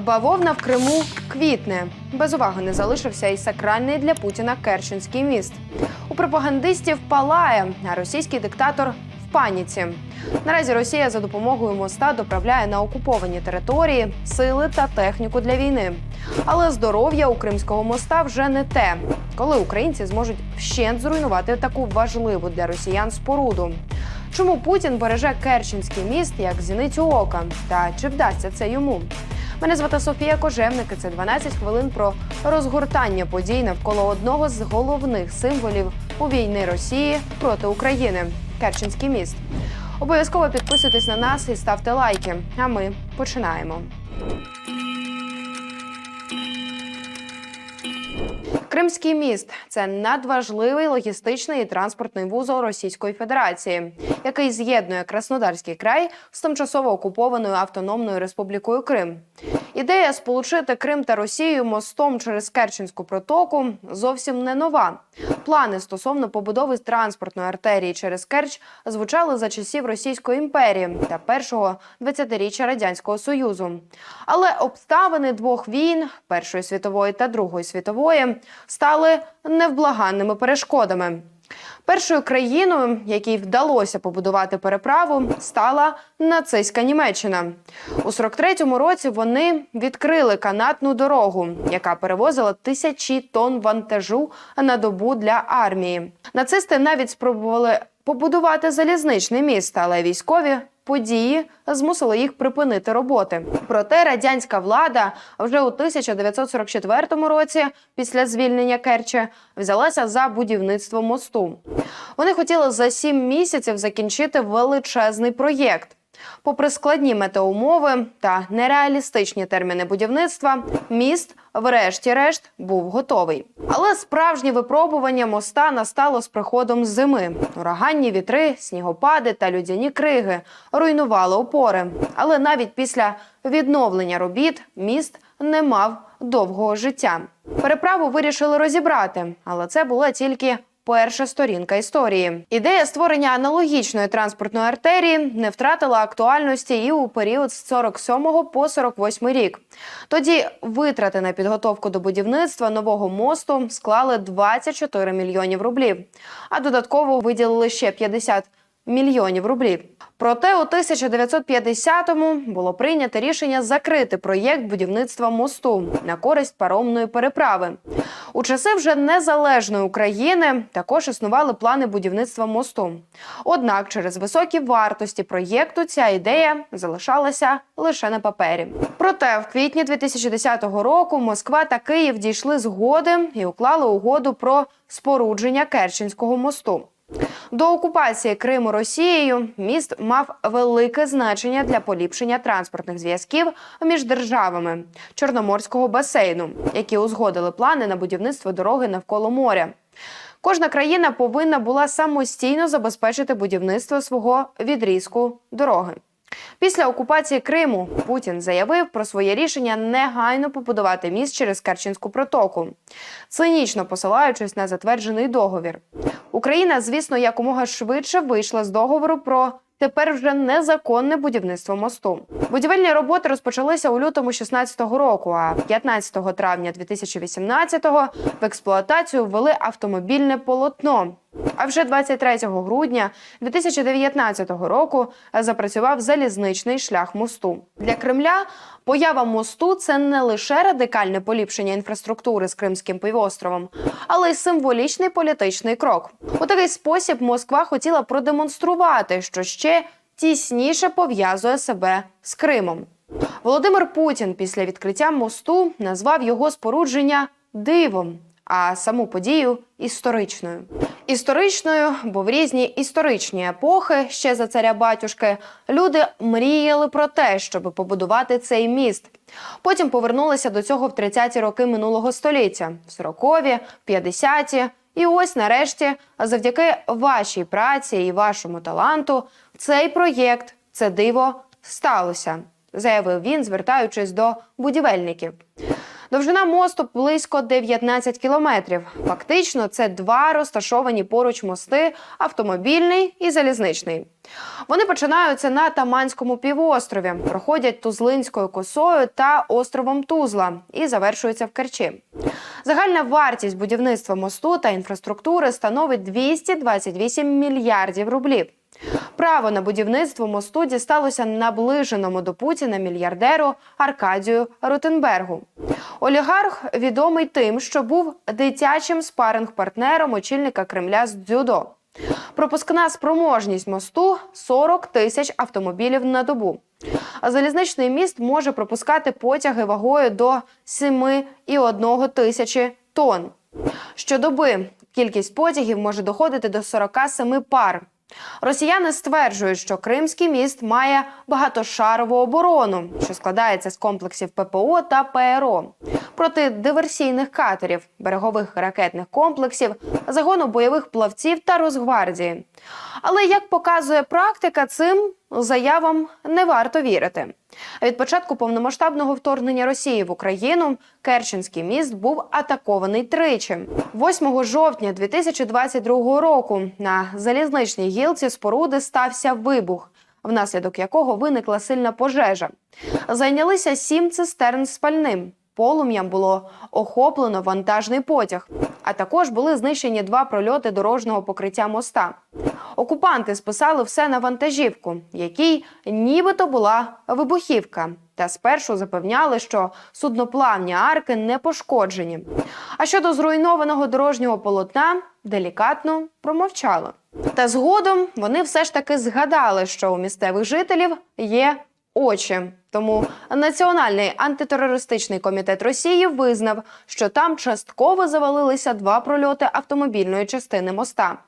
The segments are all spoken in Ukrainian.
Бавовна в Криму квітне. Без уваги не залишився і сакральний для Путіна Керченський міст. У пропагандистів палає, а російський диктатор в паніці. Наразі Росія за допомогою моста доправляє на окуповані території сили та техніку для війни. Але здоров'я у Кримського моста вже не те, коли українці зможуть вщент зруйнувати таку важливу для росіян споруду. Чому Путін береже Керченський міст як зіницю ока? Та чи вдасться це йому? Мене звати Софія Кожевник. і Це 12 хвилин про розгортання подій навколо одного з головних символів у війни Росії проти України Керченський міст. Обов'язково підписуйтесь на нас і ставте лайки. А ми починаємо. Кримський міст це надважливий логістичний і транспортний вузол Російської Федерації, який з'єднує Краснодарський край з тимчасово окупованою автономною республікою Крим. Ідея сполучити Крим та Росію мостом через Керченську протоку зовсім не нова. Плани стосовно побудови транспортної артерії через Керч звучали за часів Російської імперії та першого 20-річчя радянського союзу. Але обставини двох війн Першої світової та Другої світової стали невблаганними перешкодами. Першою країною, якій вдалося побудувати переправу, стала нацистська Німеччина. У 43-му році вони відкрили канатну дорогу, яка перевозила тисячі тонн вантажу на добу для армії. Нацисти навіть спробували побудувати залізничний міст, але військові події змусили їх припинити роботи. Проте радянська влада вже у 1944 році, після звільнення Керчі, взялася за будівництво мосту. Вони хотіли за сім місяців закінчити величезний проєкт. Попри складні метеоумови та нереалістичні терміни будівництва, міст, врешті-решт, був готовий. Але справжнє випробування моста настало з приходом зими. Ураганні вітри, снігопади та людяні криги руйнували опори. Але навіть після відновлення робіт міст не мав довгого життя. Переправу вирішили розібрати, але це була тільки Перша сторінка історії. Ідея створення аналогічної транспортної артерії не втратила актуальності і у період з 47 по 48 рік. Тоді витрати на підготовку до будівництва нового мосту склали 24 мільйонів рублів, а додатково виділили ще 50 мільйонів рублів. Проте у 1950-му було прийнято рішення закрити проєкт будівництва мосту на користь паромної переправи. У часи вже незалежної України також існували плани будівництва мосту. Однак, через високі вартості проєкту ця ідея залишалася лише на папері. Проте в квітні 2010 року Москва та Київ дійшли згоди і уклали угоду про спорудження Керченського мосту. До окупації Криму Росією міст мав велике значення для поліпшення транспортних зв'язків між державами Чорноморського басейну, які узгодили плани на будівництво дороги навколо моря. Кожна країна повинна була самостійно забезпечити будівництво свого відрізку дороги. Після окупації Криму Путін заявив про своє рішення негайно побудувати міст через Керченську протоку, цинічно посилаючись на затверджений договір. Україна, звісно, якомога швидше вийшла з договору про тепер вже незаконне будівництво мосту. Будівельні роботи розпочалися у лютому 16-го року. А 15 травня 2018-го в експлуатацію ввели автомобільне полотно. А вже 23 грудня 2019 року запрацював залізничний шлях мосту. Для Кремля поява мосту це не лише радикальне поліпшення інфраструктури з Кримським півостровом, але й символічний політичний крок. У такий спосіб Москва хотіла продемонструвати, що ще тісніше пов'язує себе з Кримом. Володимир Путін після відкриття мосту назвав його спорудження дивом, а саму подію історичною. Історичною, бо в різні історичні епохи ще за царя батюшки люди мріяли про те, щоб побудувати цей міст. Потім повернулися до цього в 30-ті роки минулого століття, в 40-ві, 50-ті. І ось нарешті, завдяки вашій праці і вашому таланту, цей проєкт, це диво сталося, заявив він, звертаючись до будівельників. Довжина мосту близько 19 кілометрів. Фактично, це два розташовані поруч мости автомобільний і залізничний. Вони починаються на Таманському півострові, проходять Тузлинською косою та островом Тузла і завершуються в Керчі. Загальна вартість будівництва мосту та інфраструктури становить 228 мільярдів рублів. Право на будівництво мосту дісталося наближеному до Путіна мільярдеру Аркадію Ротенбергу. Олігарх відомий тим, що був дитячим спаринг-партнером очільника Кремля з дзюдо. Пропускна спроможність мосту 40 тисяч автомобілів на добу. А залізничний міст може пропускати потяги вагою до 7,1 тисячі тонн. Щодоби кількість потягів може доходити до 47 пар. Росіяни стверджують, що Кримський міст має багатошарову оборону, що складається з комплексів ППО та ПРО проти диверсійних катерів, берегових ракетних комплексів, загону бойових плавців та Росгвардії. Але як показує практика, цим заявам не варто вірити. Від початку повномасштабного вторгнення Росії в Україну Керченський міст був атакований тричі. 8 жовтня 2022 року на залізничній гілці споруди стався вибух, внаслідок якого виникла сильна пожежа. Зайнялися сім цистерн з пальним. Полум'ям було охоплено вантажний потяг, а також були знищені два прольоти дорожнього покриття моста. Окупанти списали все на вантажівку, якій нібито була вибухівка. Та спершу запевняли, що судноплавні арки не пошкоджені. А щодо зруйнованого дорожнього полотна, делікатно промовчали. Та згодом вони все ж таки згадали, що у місцевих жителів є очі. Тому Національний антитерористичний комітет Росії визнав, що там частково завалилися два прольоти автомобільної частини моста.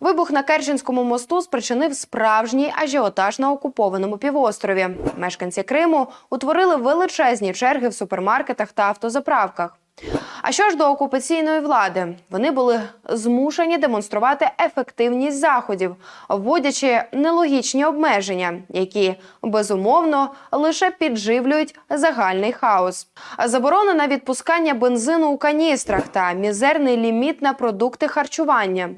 Вибух на Керченському мосту спричинив справжній ажіотаж на окупованому півострові. Мешканці Криму утворили величезні черги в супермаркетах та автозаправках. А що ж до окупаційної влади, вони були змушені демонструвати ефективність заходів, вводячи нелогічні обмеження, які безумовно лише підживлюють загальний хаос. Заборона на відпускання бензину у каністрах та мізерний ліміт на продукти харчування.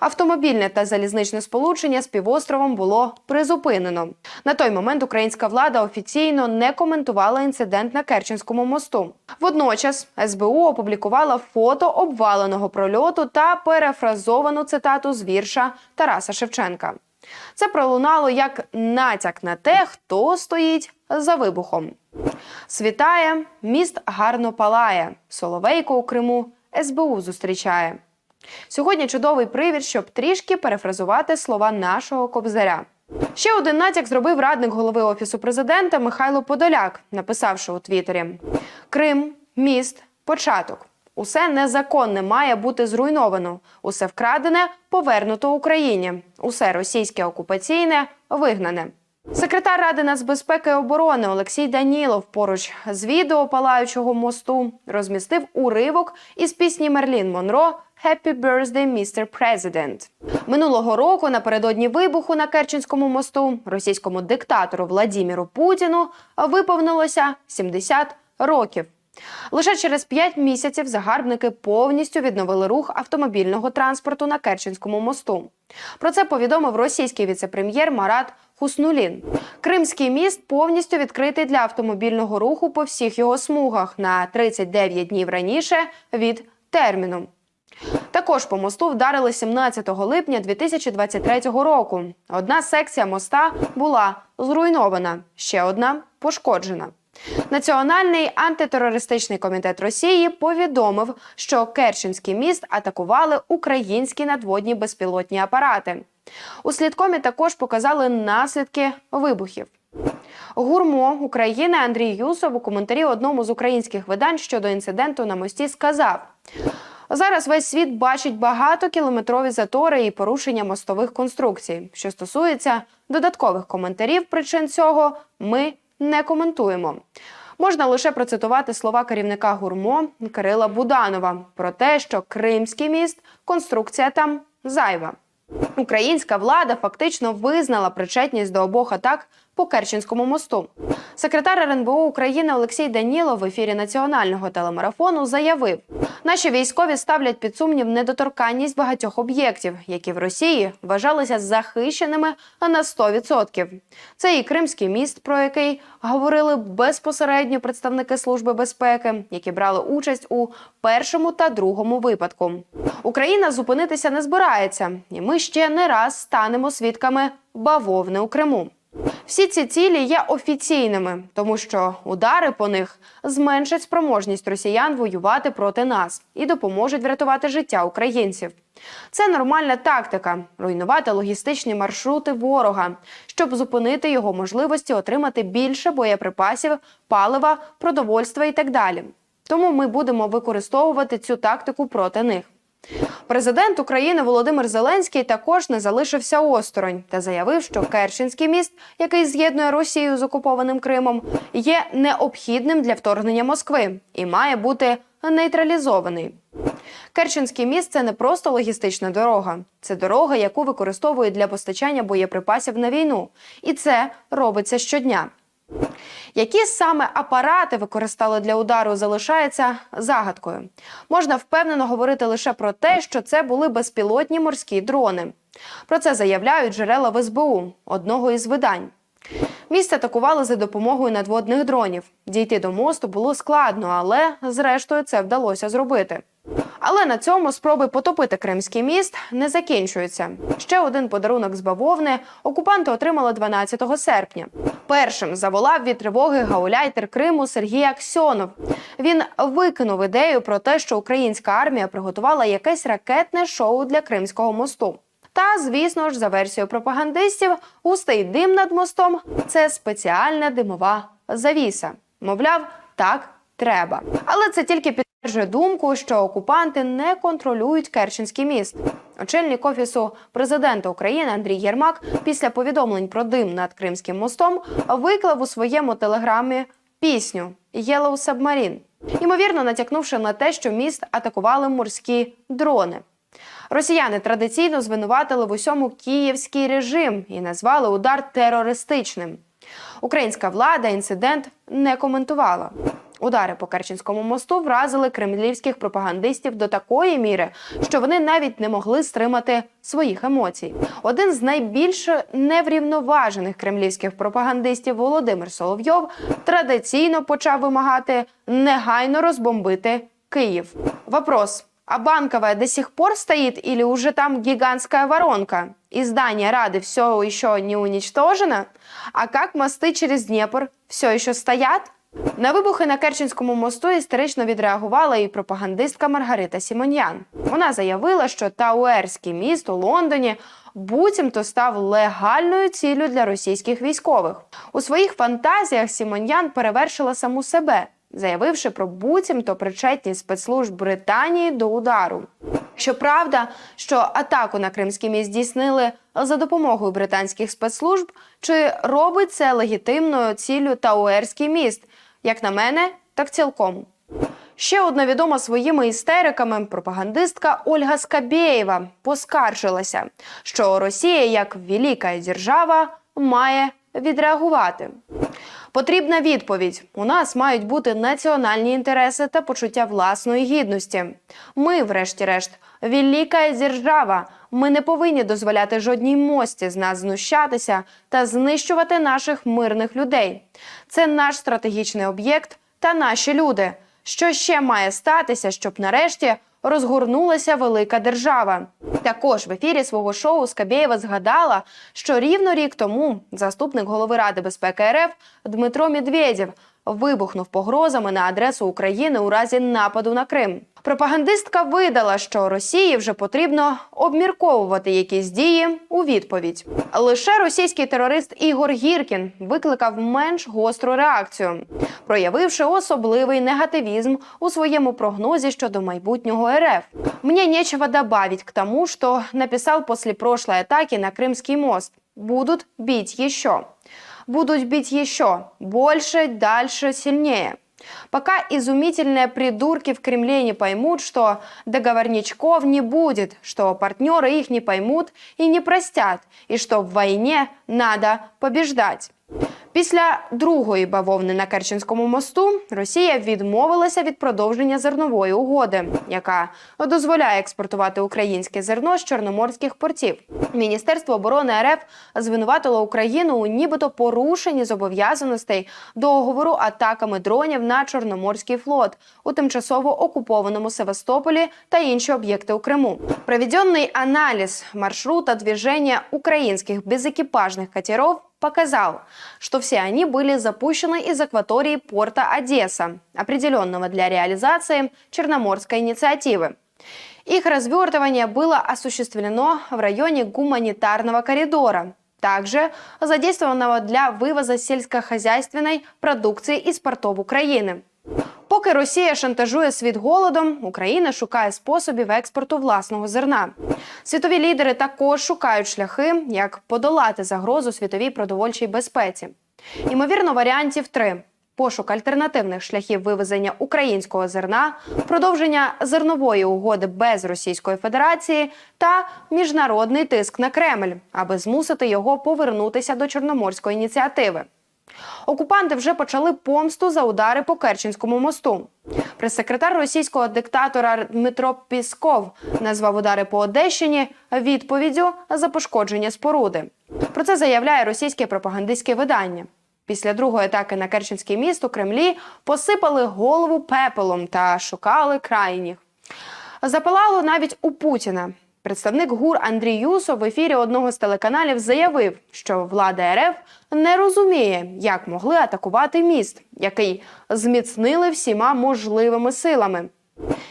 Автомобільне та залізничне сполучення з півостровом було призупинено. На той момент українська влада офіційно не коментувала інцидент на Керченському мосту. Водночас СБУ опублікувала фото обваленого прольоту та перефразовану цитату з вірша Тараса Шевченка. Це пролунало як натяк на те, хто стоїть за вибухом. Світає, міст гарно палає. Соловейко у Криму СБУ зустрічає. Сьогодні чудовий привід, щоб трішки перефразувати слова нашого кобзаря. Ще один натяк зробив радник голови офісу президента Михайло Подоляк, написавши у Твіттері: Крим, міст, початок. Усе незаконне має бути зруйновано. Усе вкрадене повернуто Україні. Усе російське окупаційне вигнане. Секретар Ради нацбезпеки і оборони Олексій Данілов поруч з відео палаючого мосту розмістив уривок із пісні Мерлін Монро «Happy birthday, Mr. President». Минулого року напередодні вибуху на Керченському мосту російському диктатору Владіміру Путіну виповнилося 70 років. Лише через 5 місяців загарбники повністю відновили рух автомобільного транспорту на Керченському мосту. Про це повідомив російський віцепрем'єр Марат Хуснулін. Кримський міст повністю відкритий для автомобільного руху по всіх його смугах на 39 днів раніше від терміну. Також по мосту вдарили 17 липня 2023 року. Одна секція моста була зруйнована, ще одна пошкоджена. Національний антитерористичний комітет Росії повідомив, що Керченський міст атакували українські надводні безпілотні апарати. У слідкомі також показали наслідки вибухів. Гурмо України Андрій Юсов у коментарі одному з українських видань щодо інциденту на мості сказав: зараз весь світ бачить багатокілометрові затори і порушення мостових конструкцій. Що стосується додаткових коментарів причин цього, ми не коментуємо. Можна лише процитувати слова керівника гурмо Кирила Буданова про те, що Кримський міст конструкція там зайва. Українська влада фактично визнала причетність до обох атак по Керченському мосту. Секретар РНБО України Олексій Данілов в ефірі національного телемарафону заявив: наші військові ставлять під сумнів недоторканність багатьох об'єктів, які в Росії вважалися захищеними на 100%. Це і Кримський міст, про який говорили безпосередньо представники служби безпеки, які брали участь у першому та другому випадку. Україна зупинитися не збирається, і ми ще не раз станемо свідками бавовни у Криму. Всі ці цілі є офіційними, тому що удари по них зменшать спроможність росіян воювати проти нас і допоможуть врятувати життя українців. Це нормальна тактика руйнувати логістичні маршрути ворога, щоб зупинити його можливості отримати більше боєприпасів, палива, продовольства і так далі. Тому ми будемо використовувати цю тактику проти них. Президент України Володимир Зеленський також не залишився осторонь та заявив, що Керченський міст, який з'єднує Росію з окупованим Кримом, є необхідним для вторгнення Москви і має бути нейтралізований. Керченський міст це не просто логістична дорога, це дорога, яку використовують для постачання боєприпасів на війну, і це робиться щодня. Які саме апарати використали для удару, залишається загадкою. Можна впевнено говорити лише про те, що це були безпілотні морські дрони. Про це заявляють джерела в СБУ одного із видань. Міст атакували за допомогою надводних дронів. Дійти до мосту було складно, але зрештою це вдалося зробити. Але на цьому спроби потопити Кримський міст не закінчуються. Ще один подарунок з бавовни окупанти отримали 12 серпня. Першим заволав від тривоги гауляйтер Криму Сергій Аксьонов. Він викинув ідею про те, що українська армія приготувала якесь ракетне шоу для Кримського мосту. Та, звісно ж, за версією пропагандистів, густий дим над мостом це спеціальна димова завіса. Мовляв, так треба. Але це тільки підтверджує думку, що окупанти не контролюють Керченський міст. Очільник офісу президента України Андрій Єрмак після повідомлень про дим над Кримським мостом виклав у своєму телеграмі пісню «Yellow Submarine», ймовірно натякнувши на те, що міст атакували морські дрони. Росіяни традиційно звинуватили в усьому київський режим і назвали удар терористичним. Українська влада інцидент не коментувала. Удари по Керченському мосту вразили кремлівських пропагандистів до такої міри, що вони навіть не могли стримати своїх емоцій. Один з найбільш неврівноважених кремлівських пропагандистів Володимир Соловйов традиційно почав вимагати негайно розбомбити Київ. Вопрос. А банковая до сих пор стоит или уже там гигантская воронка? И здание Рады все еще не уничтожено? А как мосты через Днепр все еще стоят? На вибухи на Керченському мосту істерично відреагувала і пропагандистка Маргарита Сімоньян. Вона заявила, що Тауерський міст у Лондоні буцімто став легальною ціллю для російських військових. У своїх фантазіях Сімоньян перевершила саму себе, заявивши про буцімто причетність спецслужб Британії до удару. Щоправда, що атаку на Кримський міст здійснили за допомогою британських спецслужб, чи робить це легітимною ціллю Тауерський міст? Як на мене, так цілком. Ще одна відома своїми істериками пропагандистка Ольга Скабєєва поскаржилася, що Росія як велика держава має відреагувати. Потрібна відповідь: у нас мають бути національні інтереси та почуття власної гідності. Ми, врешті-решт, велика держава. Ми не повинні дозволяти жодній мості з нас знущатися та знищувати наших мирних людей. Це наш стратегічний об'єкт та наші люди. Що ще має статися, щоб нарешті розгорнулася велика держава? Також в ефірі свого шоу Скабєєва згадала, що рівно рік тому заступник голови Ради безпеки РФ Дмитро Медведєв вибухнув погрозами на адресу України у разі нападу на Крим. Пропагандистка видала, що Росії вже потрібно обмірковувати якісь дії у відповідь. Лише російський терорист Ігор Гіркін викликав менш гостру реакцію, проявивши особливий негативізм у своєму прогнозі щодо майбутнього РФ. Мне нечего добавить к тому, что написал после прошлой атаки на Крымский мост. Будут бить еще. Будут бить еще. Больше, дальше, сильнее. Пока изумительные придурки в Кремле не поймут, что договорничков не будет, что партнеры их не поймут и не простят, и что в войне надо побеждать. Після другої бавовни на Керченському мосту Росія відмовилася від продовження зернової угоди, яка дозволяє експортувати українське зерно з чорноморських портів. Міністерство оборони РФ звинуватило Україну у нібито порушенні зобов'язаностей договору атаками дронів на Чорноморський флот у тимчасово окупованому Севастополі та інші об'єкти у Криму. Проведенный анализ маршрута движения украинских безэкипажных катеров показал, что все они были запущены из акватории порта Одесса, определенного для реализации Черноморской инициативы. Их развертывание было осуществлено в районе гуманитарного коридора, также задействованного для вывоза сельскохозяйственной продукции из портов України. Поки Росія шантажує світ голодом, Україна шукає способів експорту власного зерна. Світові лідери також шукають шляхи, як подолати загрозу світовій продовольчій безпеці. Ймовірно, варіантів три: пошук альтернативних шляхів вивезення українського зерна, продовження зернової угоди без Російської Федерації та міжнародний тиск на Кремль, аби змусити його повернутися до Чорноморської ініціативи. Окупанти вже почали помсту за удари по Керченському мосту. Прес-секретар російського диктатора Дмитро Пісков назвав удари по Одещині відповіддю за пошкодження споруди. Про це заявляє російське пропагандистське видання. Після другої атаки на Керченський міст у Кремлі посипали голову пепелом та шукали крайніх. Запалало навіть у Путіна. Представник ГУР Андрій Юсов в ефірі одного з телеканалів заявив, що влада РФ не розуміє, як могли атакувати міст, який зміцнили всіма можливими силами.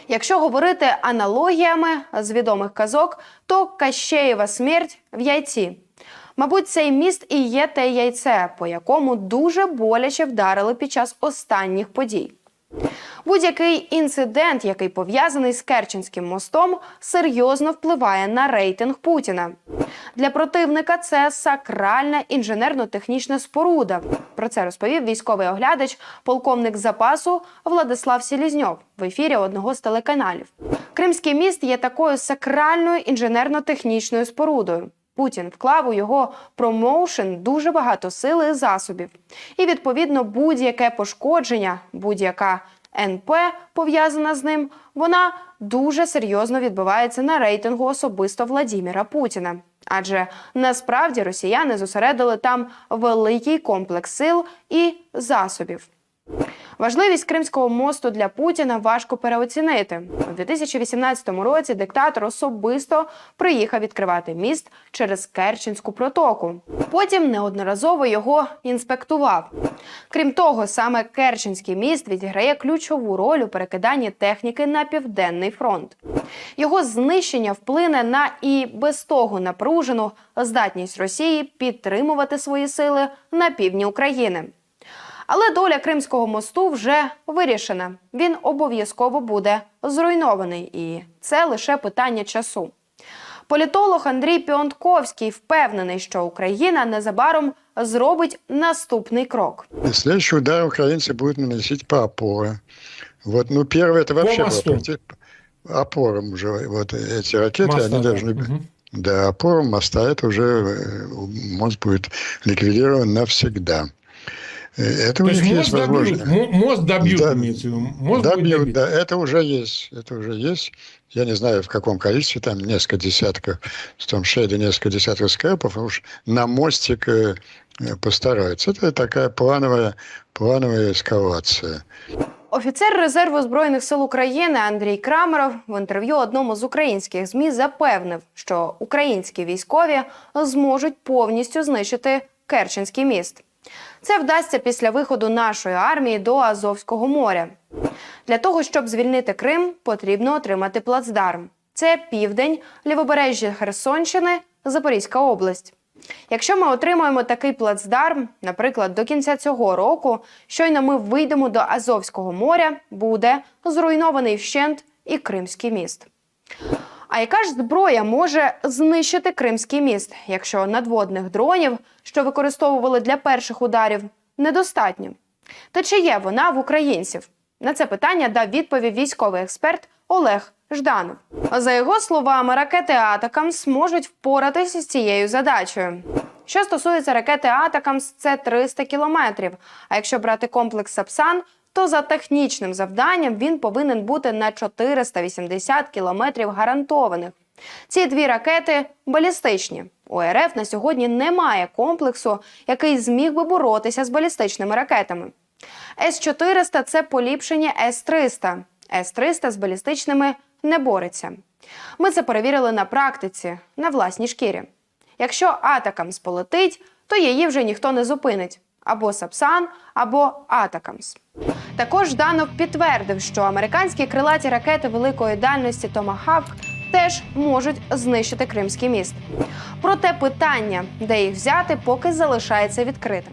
Якщо говорити аналогіями з відомих казок, то Кащеєва смерть в яйці. Мабуть, цей міст і є те яйце, по якому дуже боляче вдарили під час останніх подій. Будь-який інцидент, який пов'язаний з Керченським мостом, серйозно впливає на рейтинг Путіна. Для противника це сакральна інженерно-технічна споруда. Про це розповів військовий оглядач, полковник запасу Владислав Селізньов в ефірі одного з телеканалів. Кримський міст є такою сакральною інженерно-технічною спорудою. Путін вклав у його промоушен дуже багато сили і засобів. І відповідно будь-яке пошкодження, будь-яка НП пов'язана з ним, вона дуже серйозно відбувається на рейтингу особисто Владіміра Путіна. Адже насправді росіяни зосередили там великий комплекс сил і засобів. Важливість Кримського мосту для Путіна важко переоцінити. У 2018 році диктатор особисто приїхав відкривати міст через Керченську протоку. Потім неодноразово його інспектував. Крім того, саме Керченський міст відіграє ключову роль у перекиданні техніки на південний фронт. Його знищення вплине на і без того напружену здатність Росії підтримувати свої сили на півдні України. Але доля Кримського мосту вже вирішена. Він обов'язково буде зруйнований, і це лише питання часу. Політолог Андрій Піонтковський впевнений, що Україна незабаром зробить наступний крок. И следующий удар украинцы будут наносить по опорам. Вот, ну, первый это вообще мосту. было против- опорам уже. Вот эти ракеты, Моста, они да. должны... Мгм. Да, опорам моста это уже э, мост будет ликвидирован навсегда. Э, Это То у есть них мост есть добьют, возможность. мо- мост добьют, Да. имеется в виду. Мост будет Добьют, добит. да, это уже есть, это уже есть. Я не знаю, в каком количестве, там несколько десятков, там шея несколько десятков скрепов, а уж на мостик э, э, постараются. Это такая плановая, плановая эскалация. Офіцер резерву збройних сил України Андрій Крамеров в інтерв'ю одному з українських змі запевнив, що українські військові зможуть повністю знищити Керченський міст. Це вдасться після виходу нашої армії до Азовського моря. Для того, щоб звільнити Крим, потрібно отримати плацдарм. Це південь, лівобережжя Херсонщини, Запорізька область. Якщо ми отримаємо такий плацдарм, наприклад, до кінця цього року, щойно ми вийдемо до Азовського моря, буде зруйнований вщент і Кримський міст. А яка ж зброя може знищити Кримський міст, якщо надводних дронів, що використовували для перших ударів, недостатньо? Та чи є вона в українців? На це питання дав відповідь військовий експерт Олег Жданов. За його словами, ракети Атакамс можуть впоратися з цією задачею. Що стосується ракети Атакамс, це 300 кілометрів. А якщо брати комплекс Сапсан, то за технічним завданням він повинен бути на 480 кілометрів гарантованих. Ці дві ракети балістичні. У РФ на сьогодні немає комплексу, який зміг би боротися з балістичними ракетами. С-400 – це поліпшення С-300. С-300 з балістичними не бореться. Ми це перевірили на практиці, на власній шкірі. Якщо Атакамс полетить, то її вже ніхто не зупинить. Або Сапсан, або Атакамс. Також Данов підтвердив, що американські крилаті ракети великої дальності Томахавк теж можуть знищити Кримський міст. Проте питання, де їх взяти, поки залишається відкритим.